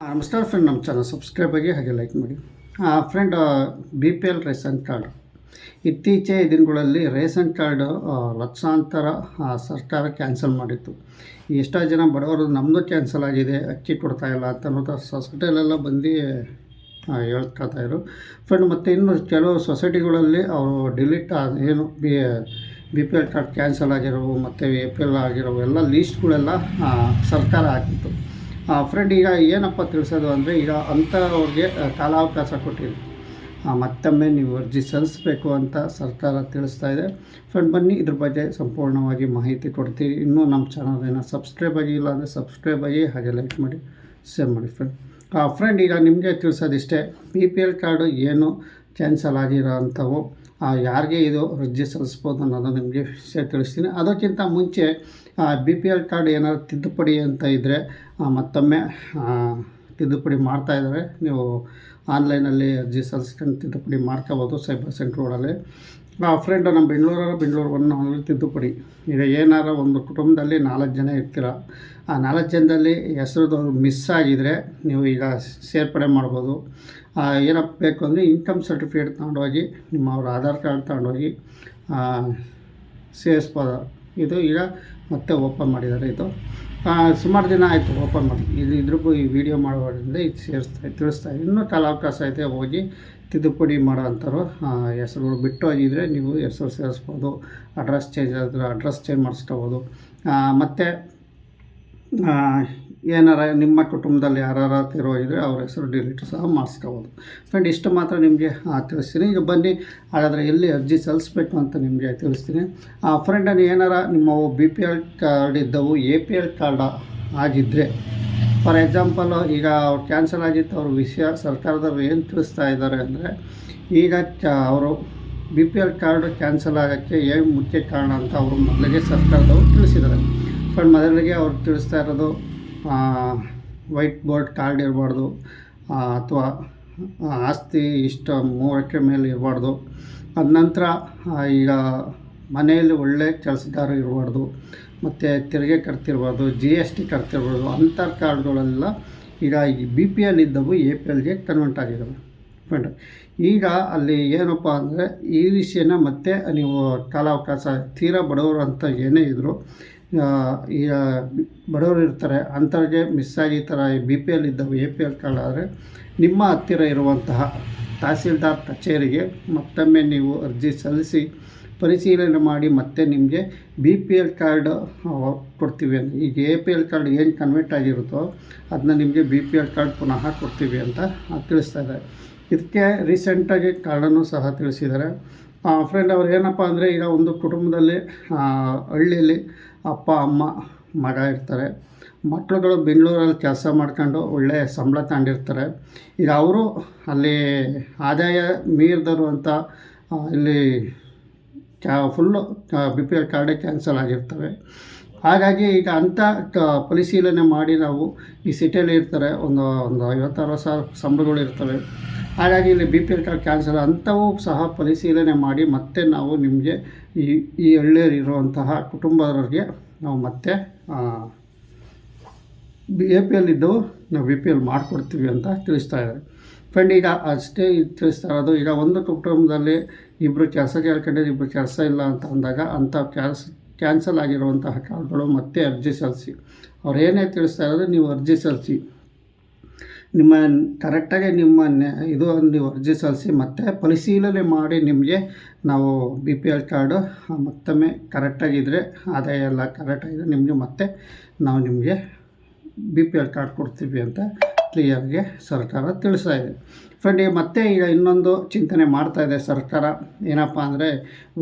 ನಮಸ್ಕಾರ ಫ್ರೆಂಡ್ ನಮ್ಮ channel subscribe ಆಗಿ ಹಾಗೆ ಲೈಕ್ ಮಾಡಿ. Friend B P L ration card ಇತ್ತೀಚೆ ದಿನಗಳಲ್ಲಿ ರೇಷನ್ ಕಾರ್ಡ್ ಲಕ್ಷಾಂತರ ಸರ್ಕಾರ ಕ್ಯಾನ್ಸಲ್ ಮಾಡಿತ್ತು. ಎಷ್ಟೋ ಜನ ಬಡವರು ನಮ್ಮದು ಕ್ಯಾನ್ಸಲ್ ಆಗಿದೆ ಅಕ್ಕಿ ಕೊಡ್ತಾ ಇಲ್ಲ ಅಂತ ಅನ್ನೋದು ಸೊಸೈಟಿಯಲ್ಲೆಲ್ಲ ಬಂದು ಆ, ಹೇಳ್ಕೊತಾ ಫ್ರೆಂಡ್ ಮತ್ತು ಇನ್ನು ಕೆಲವು ಸೊಸೈಟಿಗಳಲ್ಲಿ ಅವರು ಡಿಲೀಟ್ ಏನು B B P L card cancel ಆಗಿರೋವು ಮತ್ತು ಎ ಪಿ ಎಲ್ ಆಗಿರೋವು ಎಲ್ಲ ಲೀಸ್ಟ್ಗಳೆಲ್ಲ ಸರ್ಕಾರ ಹಾಕಿತ್ತು. ಫ್ರೆಂಡ್ ಈಗ ಏನಪ್ಪ ತಿಳಿಸೋದು ಅಂದರೆ ಈಗ ಅಂಥವ್ರಿಗೆ ಕಾಲಾವಕಾಶ ಕೊಟ್ಟಿದೆ ಮತ್ತೊಮ್ಮೆ ನೀವು ಅರ್ಜಿ ಸಲ್ಲಿಸಬೇಕು ಅಂತ ಸರ್ಕಾರ ತಿಳಿಸ್ತಾ ಇದೆ. ಫ್ರೆಂಡ್ ಬನ್ನಿ, ಇದ್ರ ಬಗ್ಗೆ ಸಂಪೂರ್ಣವಾಗಿ ಮಾಹಿತಿ ಕೊಡ್ತೀವಿ. ಇನ್ನೂ ನಮ್ಮ ಚಾನಲ್ನ ಸಬ್ಸ್ಕ್ರೈಬ್ ಆಗಿಲ್ಲ ಅಂದರೆ ಸಬ್ಸ್ಕ್ರೈಬ್ ಆಗಿ ಹಾಗೆ ಲೈಕ್ ಮಾಡಿ ಶೇರ್ ಮಾಡಿ ಫ್ರೆಂಡ್ ಫ್ರೆಂಡ್ ಈಗ ನಿಮಗೆ ತಿಳಿಸೋದಿಷ್ಟೇ ಬಿ ಪಿ ಎಲ್ ಕಾರ್ಡು ಏನು ಕ್ಯಾನ್ಸಲ್ ಆಗಿರೋ ಅಂಥವು ಯಾರಿಗೆ ಇದು ಅರ್ಜಿ ಸಲ್ಲಿಸ್ಬೋದು ಅನ್ನೋದು ನಿಮಗೆ ವಿಷಯ ತಿಳಿಸ್ತೀನಿ. ಅದಕ್ಕಿಂತ ಮುಂಚೆ ಬಿ ಪಿ ಎಲ್ ಕಾರ್ಡ್ ಏನಾದ್ರು ತಿದ್ದುಪಡಿ ಅಂತ ಇದ್ದರೆ ಮತ್ತೊಮ್ಮೆ ತಿದ್ದುಪಡಿ ಮಾಡ್ತಾ ಇದ್ದಾರೆ. ನೀವು ಆನ್ಲೈನಲ್ಲಿ ಅರ್ಜಿ ಸಲ್ಲಿಸ್ಕೊಂಡು ತಿದ್ದುಪಡಿ ಮಾಡ್ಕೋಬೋದು ಸೈಬರ್ ಸೆಂಟ್ರ್ಗಳಲ್ಲಿ ಫ್ರೆಂಡ್ ನಮ್ಮ ಬೆಂಗಳೂರ ಬೆಂಗಳೂರು ಆನ್ಲೈನ್ ತಿದ್ದುಪಡಿ. ಈಗ ಏನಾರ ಒಂದು ಕುಟುಂಬದಲ್ಲಿ ನಾಲ್ಕು ಜನ ಇರ್ತೀರ, ಆ ನಾಲ್ಕು ಜನದಲ್ಲಿ ಹೆಸರುದವ್ರು ಮಿಸ್ ಆಗಿದರೆ ನೀವು ಈಗ ಸೇರ್ಪಡೆ ಮಾಡ್ಬೋದು. ಏನಪ್ಪ ಬೇಕು ಅಂದರೆ ಇನ್ಕಮ್ ಸರ್ಟಿಫಿಕೇಟ್ ತಗೊಂಡೋಗಿ ನಿಮ್ಮ ಅವ್ರ ಆಧಾರ್ ಕಾರ್ಡ್ ತಗೊಂಡೋಗಿ ಸೇರಿಸ್ಬೋದು. ಇದು ಈಗ ಮತ್ತೆ ಓಪನ್ ಮಾಡಿದ್ದಾರೆ ಇದು. ಸುಮಾರು ದಿನ ಆಯಿತು ಓಪನ್ ಮಾಡಿ. ಇದು ಇದ್ರಿಗೂ ಈ ವಿಡಿಯೋ ಮಾಡೋದ್ರಿಂದ ಇದು ಸೇರಿಸ್ತಾ ತಿಳಿಸ್ತಾ ಇನ್ನೂ ಕಾಲಾವಕಾಶ ಐತೆ ಹೋಗಿ ತಿದ್ದುಪಡಿ ಮಾಡೋ ಅಂಥವ್ರು ಹೆಸರುಗಳು ಬಿಟ್ಟು ಹೋಗಿದ್ರೆ ನೀವು ಹೆಸರು ಸೇರಿಸ್ಬೋದು ಅಡ್ರೆಸ್ ಚೇಂಜ್ ಆದರೆ ಅಡ್ರೆಸ್ ಚೇಂಜ್ ಮಾಡಿಸ್ಕೋಬೋದು. ಮತ್ತು ಏನಾರ ನಿಮ್ಮ ಕುಟುಂಬದಲ್ಲಿ ಯಾರು ಇದ್ದರೆ ಅವ್ರ ಹೆಸರು ಡಿಲೀಟ್ ಸಹ ಮಾಡಿಸ್ಕೋಬೋದು. ಫ್ರೆಂಡ್ ಇಷ್ಟು ಮಾತ್ರ ನಿಮಗೆ ತಿಳಿಸ್ತೀನಿ. ಈಗ ಬನ್ನಿ, ಹಾಗಾದರೆ ಎಲ್ಲಿ ಅರ್ಜಿ ಸಲ್ಲಿಸ್ಬೇಕು ಅಂತ ನಿಮಗೆ ತಿಳಿಸ್ತೀನಿ. ಆ ಫ್ರೆಂಡನ್ನು ಏನಾರ ನಿಮ್ಮ ಬಿ ಪಿ ಎಲ್ ಕಾರ್ಡ್ ಇದ್ದವು ಎ ಪಿ ಎಲ್ ಕಾರ್ಡ್ ಆಗಿದ್ದರೆ ಫಾರ್ ಎಕ್ಸಾಂಪಲ್ ಈಗ ಅವ್ರು ಕ್ಯಾನ್ಸಲ್ ಆಗಿತ್ತು, ಅವ್ರ ವಿಷಯ ಸರ್ಕಾರದವ್ರು ಏನು ತಿಳಿಸ್ತಾ ಇದ್ದಾರೆ ಅಂದರೆ, ಈಗ ಅವರು B P L card cancel ಆಗೋಕ್ಕೆ ಏನು ಮುಖ್ಯ ಕಾರಣ ಅಂತ ಅವರು ಮೊದಲಿಗೆ ಸರ್ಕಾರದವರು ತಿಳಿಸಿದ್ದಾರೆ. ಫ್ರೆಂಡ್ ಮೊದಲಿಗೆ ಅವ್ರು ತಿಳಿಸ್ತಾ ಇರೋದು ವೈಟ್ ಬೋರ್ಡ್ ಕಾರ್ಡ್ ಇರಬಾರ್ದು ಅಥವಾ ಆಸ್ತಿ ಇಷ್ಟ ಮೂವಕ್ಕೆ ಮೇಲೆ ಇರಬಾರ್ದು. ಅದ ನಂತರ ಈಗ ಮನೆಯಲ್ಲಿ ಒಳ್ಳೆ ಕೆಲಸಗಾರ ಇರಬಾರ್ದು, ಮತ್ತು ತೆರಿಗೆ ಕಟ್ತಿರ್ಬಾರ್ದು ಜಿ ಎಸ್ ಟಿ ಕಟ್ತಿರ್ಬಾರ್ದು ಅಂಥ ಕಾರ್ಡ್ಗಳೆಲ್ಲ ಈಗ ಈ ಬಿ ಪಿ ಎಲ್ ಇದ್ದವು ಎ ಪಿ ಎಲ್ಗೆ ಕನ್ವರ್ಟ್ ಆಗಿದ್ದಾವೆ ಫ್ರೆಂಡ್ ಈಗ ಅಲ್ಲಿ ಏನಪ್ಪ ಅಂದರೆ ಈ ವಿಷಯನ ಮತ್ತೆ ನೀವು ಕಾಲಾವಕಾಶ ತೀರಾ ಬಡವರು ಅಂತ ಏನೇ ಇದ್ದರು ಈಗ ಬಡವರು ಇರ್ತಾರೆ ಅಂಥವ್ರಿಗೆ ಮಿಸ್ ಆಗಿ ಈ ಥರ ಬಿ ಪಿ ಎಲ್ ಇದ್ದವು ಎ ಪಿ ಎಲ್ ಕಾರ್ಡ್ ಆದರೆ ನಿಮ್ಮ ಹತ್ತಿರ ಇರುವಂತಹ ತಹಸೀಲ್ದಾರ್ ಕಚೇರಿಗೆ ಮತ್ತೊಮ್ಮೆ ನೀವು ಅರ್ಜಿ ಸಲ್ಲಿಸಿ ಪರಿಶೀಲನೆ ಮಾಡಿ ಮತ್ತೆ ನಿಮಗೆ ಬಿ ಪಿ ಎಲ್ ಕಾರ್ಡ್ ಕೊಡ್ತೀವಿ ಅಂತ. ಈಗ ಎ ಪಿ ಎಲ್ ಕಾರ್ಡ್ ಏನು ಕನ್ವರ್ಟ್ ಆಗಿರುತ್ತೋ ಅದನ್ನ ನಿಮಗೆ ಬಿ ಪಿ ಎಲ್ ಕಾರ್ಡ್ ಪುನಃ ಕೊಡ್ತೀವಿ ಅಂತ ತಿಳಿಸ್ತಾ ಇದ್ದಾರೆ. ಇದಕ್ಕೆ ರೀಸೆಂಟಾಗಿ ಕಾರ್ಡನ್ನು ಸಹ ತಿಳಿಸಿದ್ದಾರೆ. ಫ್ರೆಂಡ್ ಅವ್ರು ಏನಪ್ಪ ಅಂದರೆ, ಈಗ ಒಂದು ಕುಟುಂಬದಲ್ಲಿ ಹಳ್ಳಿಯಲ್ಲಿ ಅಪ್ಪ, ಅಮ್ಮ, ಮಗ ಇರ್ತಾರೆ. ಮಕ್ಕಳುಗಳು ಬೆಂಗಳೂರಲ್ಲಿ ಕೆಲಸ ಮಾಡ್ಕೊಂಡು ಒಳ್ಳೆಯ ಸಂಬಳ ತಗೊಂಡಿರ್ತಾರೆ ಈಗ ಅವರು ಅಲ್ಲಿ ಆದಾಯ ಮೀರಿದರು ಅಂತ ಇಲ್ಲಿ ಕ್ಯಾ ಫುಲ್ಲು ಬಿ ಪಿ ಎಲ್ ಕಾರ್ಡೇ ಕ್ಯಾನ್ಸಲ್ ಆಗಿರ್ತವೆ. ಹಾಗಾಗಿ ಈಗ ಅಂಥ ಪರಿಶೀಲನೆ ಮಾಡಿ ನಾವು ಈ ಸಿಟಿಯಲ್ಲಿ ಇರ್ತಾರೆ, ಒಂದು ಒಂದು ಐವತ್ತಾರು ಸಾವಿರ ಸಂಬಳಗಳು ಇರ್ತವೆ. ಹಾಗಾಗಿ ಇಲ್ಲಿ B P L card cancel ಅಂಥವು ಸಹ ಪರಿಶೀಲನೆ ಮಾಡಿ ಮತ್ತೆ ನಾವು ನಿಮಗೆ ಈ ಈ ಹಳ್ಳಿಯಲ್ಲಿರುವಂತಹ ಕುಟುಂಬದವರಿಗೆ ನಾವು ಮತ್ತೆ ಬಿ, ಎ ಪಿ ಎಲ್ ಇದ್ದವು ನಾವು ಬಿ ಪಿ ಎಲ್ ಮಾಡಿಕೊಡ್ತೀವಿ ಅಂತ ತಿಳಿಸ್ತಾ ಇದ್ದಾರೆ. ಫ್ರೆಂಡ್, ಈಗ ಅಷ್ಟೇ ತಿಳಿಸ್ತಾ ಇರೋದು, ಈಗ ಒಂದು ಕುಟುಂಬದಲ್ಲಿ ಇಬ್ಬರು ಕೆಲಸ ಕೇಳ್ಕೊಂಡಿದ್ದು ಇಬ್ಬರು ಕೆಲಸ ಇಲ್ಲ ಅಂತ ಅಂದಾಗ ಅಂಥ ಕ್ಯಾನ್ಸ್ ಕ್ಯಾನ್ಸಲ್ ಆಗಿರುವಂತಹ ಕಾಲ್ಗಳು ಮತ್ತೆ ಅರ್ಜಿ ಸಲ್ಲಿಸಿ. ಅವ್ರು ಏನೇ ತಿಳಿಸ್ತಾ ಇರೋದು ನೀವು ಅರ್ಜಿ ಸಲ್ಲಿಸಿ. ನಿಮ್ಮ ಕರೆಕ್ಟಾಗಿ ನಿಮ್ಮ ಇದು ನೀವು ಅರ್ಜಿ ಸಲ್ಲಿಸಿ ಮತ್ತೆ ಪರಿಶೀಲನೆ ಮಾಡಿ ನಿಮಗೆ ನಾವು ಬಿ ಪಿ ಎಲ್ ಕಾರ್ಡು ಮತ್ತೊಮ್ಮೆ ಕರೆಕ್ಟಾಗಿದ್ದರೆ ಆದಾಯ ಎಲ್ಲ ಕರೆಕ್ಟಾಗಿದ್ದರೆ ನಿಮಗೆ ಮತ್ತೆ ನಾವು ನಿಮಗೆ ಬಿ ಪಿ ಎಲ್ ಕಾರ್ಡ್ ಕೊಡ್ತೀವಿ ಅಂತ ಕ್ಲಿಯರ್ಗೆ ಸರ್ಕಾರ ತಿಳಿಸ್ತಾ ಇದೆ. ಫ್ರೆಂಡ್ ಮತ್ತೆ ಈಗ ಇನ್ನೊಂದು ಚಿಂತನೆ ಮಾಡ್ತಾ ಇದೆ ಸರ್ಕಾರ. ಏನಪ್ಪ ಅಂದರೆ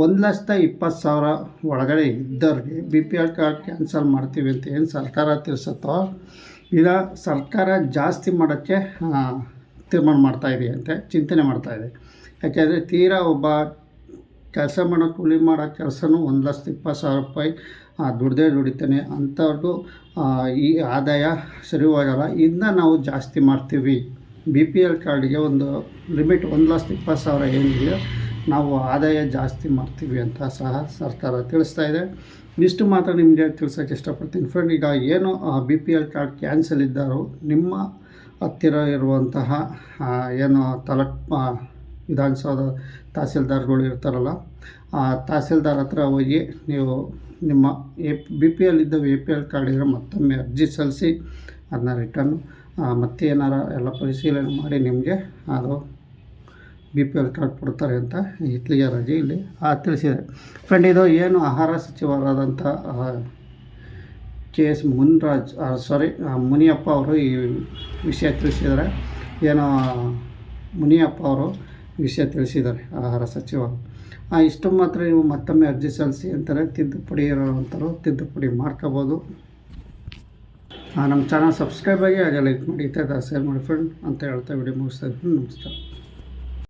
ಒಂದು ಲಕ್ಷದ ಇಪ್ಪತ್ತು ಸಾವಿರ ಒಳಗಡೆ ಇದ್ದವ್ರಿಗೆ B P L card cancel ಮಾಡ್ತೀವಿ ಅಂತ ಏನು ಸರ್ಕಾರ ತಿಳಿಸುತ್ತೋ, ಈಗ ಸರ್ಕಾರ ಜಾಸ್ತಿ ಮಾಡೋಕ್ಕೆ ತೀರ್ಮಾನ ಮಾಡ್ತಾ ಇದೆಯಂತೆ ಚಿಂತನೆ ಮಾಡ್ತಾ ಇದೆ. ಯಾಕೆಂದರೆ ತೀರಾ ಒಬ್ಬ ಕೆಲಸ ಮಾಡೋ ಕೂಲಿ ಮಾಡೋ ಕೆಲಸನೂ ಒಂದು ಲಕ್ಷದ ಇಪ್ಪತ್ತು ಸಾವಿರ ರೂಪಾಯಿ ದುಡ್ದೇ ದುಡಿತಾನೆ ಅಂಥವ್ರಿಗೂ ಈ ಆದಾಯ ಸರಿ ಹೋಗಲ್ಲ ಇದನ್ನ ನಾವು ಜಾಸ್ತಿ ಮಾಡ್ತೀವಿ. ಬಿ ಪಿ ಎಲ್ ಕಾರ್ಡಿಗೆ ಒಂದು ಲಿಮಿಟ್ ಒಂದು ಲಕ್ಷದ ಇಪ್ಪತ್ತು ಸಾವಿರ ಏನಿದೆಯೋ ನಾವು ಆದಾಯ ಜಾಸ್ತಿ ಮಾಡ್ತೀವಿ ಅಂತ ಸಹ ಸರ್ಕಾರ ತಿಳಿಸ್ತಾ ಇದೆ. ಇಷ್ಟು ಮಾತ್ರ ನಿಮಗೆ ತಿಳ್ಸೋಕ್ಕೆ ಇಷ್ಟಪಡ್ತೀನಿ. ಫ್ರೆಂಡ್ ಈಗ ಏನು B P L card cancel ಇದ್ದಾರೋ ನಿಮ್ಮ ಹತ್ತಿರ ಇರುವಂತಹ ಏನು ತಲಕ್ ವಿಧಾನಸೌಧ ತಹಸೀಲ್ದಾರ್ಗಳು ಇರ್ತಾರಲ್ಲ, ಆ ತಹಸೀಲ್ದಾರ್ ಹತ್ರ ಹೋಗಿ ನೀವು ನಿಮ್ಮ ಎ ಬಿ ಪಿ ಎಲ್ ಇದ್ದ ಎ ಪಿ ಎಲ್ ಕಾರ್ಡ್ ಇರೋ ಮತ್ತೊಮ್ಮೆ ಅರ್ಜಿ ಸಲ್ಲಿಸಿ, ಅದನ್ನ ರಿಟರ್ನ್ ಮತ್ತೆ ಏನಾರ ಎಲ್ಲ ಪರಿಶೀಲನೆ ಮಾಡಿ ನಿಮಗೆ ಅದು ಬಿ ಪಿ ಎಲ್ ಕಾರ್ಡ್ ಕೊಡ್ತಾರೆ ಅಂತ ಇತ್ಲಿಗೆ ರಜೆ ಇಲ್ಲಿ ತಿಳಿಸಿದೆ. ಫ್ರೆಂಡ್ ಇದು ಏನು ಆಹಾರ ಸಚಿವರಾದಂಥ K S Munraj sorry Muniyappa ಅವರು ಈ ವಿಷಯ ತಿಳಿಸಿದ್ದಾರೆ. ಏನು ಮುನಿಯಪ್ಪ ಅವರು ವಿಷಯ ತಿಳಿಸಿದ್ದಾರೆ, ಆಹಾರ ಸಚಿವರು ಇಷ್ಟು ಮಾತ್ರ. ನೀವು ಮತ್ತೊಮ್ಮೆ ಅರ್ಜಿ ಸಲ್ಲಿಸಿ ಅಂತಾರೆ, ತಿದ್ದುಪಡಿ ಇರೋವಂಥವ್ರು ತಿದ್ದುಪಡಿ ಮಾಡ್ಕೋಬೋದು. ನಮ್ಮ ಚಾನಲ್ ಸಬ್ಸ್ಕ್ರೈಬ್ ಆಗಿ ಹಾಗೆ ಲೈಕ್ ಮಾಡಿ ಇತ್ಯಾದ ಶೇರ್ ಮಾಡಿ ಫ್ರೆಂಡ್ ಅಂತ ಹೇಳ್ತಾ ವಿಡಿಯೋ ಮುಗಿಸ್ತಾ ಇದ್ದೀನಿ ನಮಸ್ಕಾರ.